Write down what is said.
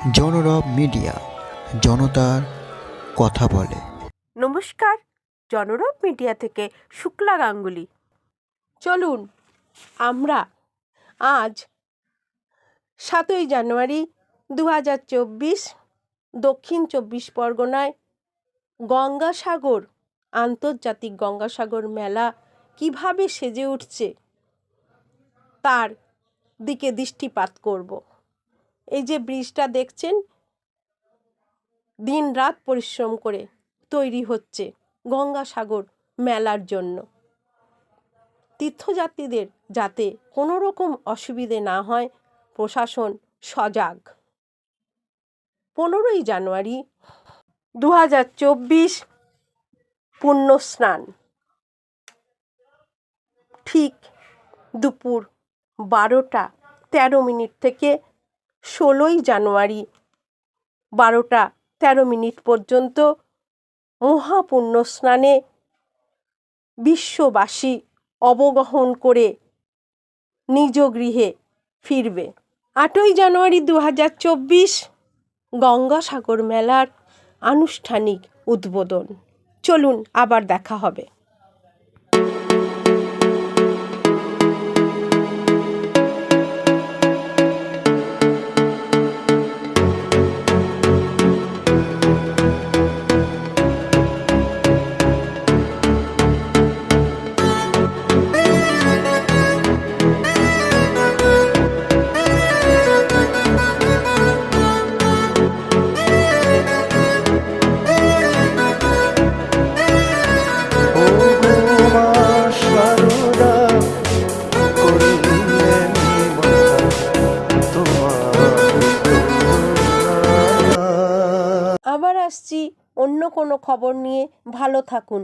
জনরব media, জনতার কথা বলে। নমস্কার, জনরব মিডিয়া থেকে শুক্লা গাঙ্গুলি। চলুন, আমরা আজ সাতই জানুয়ারি দু হাজার চব্বিশ, দক্ষিণ চব্বিশ পরগনায় গঙ্গাসাগর, আন্তর্জাতিক গঙ্গাসাগর মেলা কীভাবে সেজে উঠছে, তার দিকে দৃষ্টিপাত করব। এই যে ব্রিজটা দেখছেন? দিন রাত পরিশ্রম করে তৈরি হচ্ছে গঙ্গাসাগর মেলার জন্য। তীর্থযাত্রীদের যাতে কোনো রকম অসুবিধে না হয়, প্রশাসন সজাগ। পনেরোই জানুয়ারি দু হাজার চব্বিশ পুণ্য স্নান। ঠিক দুপুর বারোটা তেরো মিনিট থেকে ষোলোই জানুয়ারি। বারোটা তেরো মিনিট পর্যন্ত মহাপুণ্য স্নানে বিশ্ববাসী অবগাহন করে নিজ গৃহে ফিরবে। আটই জানুয়ারি দু হাজার চব্বিশ গঙ্গাসাগর মেলার আনুষ্ঠানিক উদ্বোধন। চলুন আবার দেখা হবে। আসছি। অন্য কোনো খবর নিয়ে ভালো থাকুন।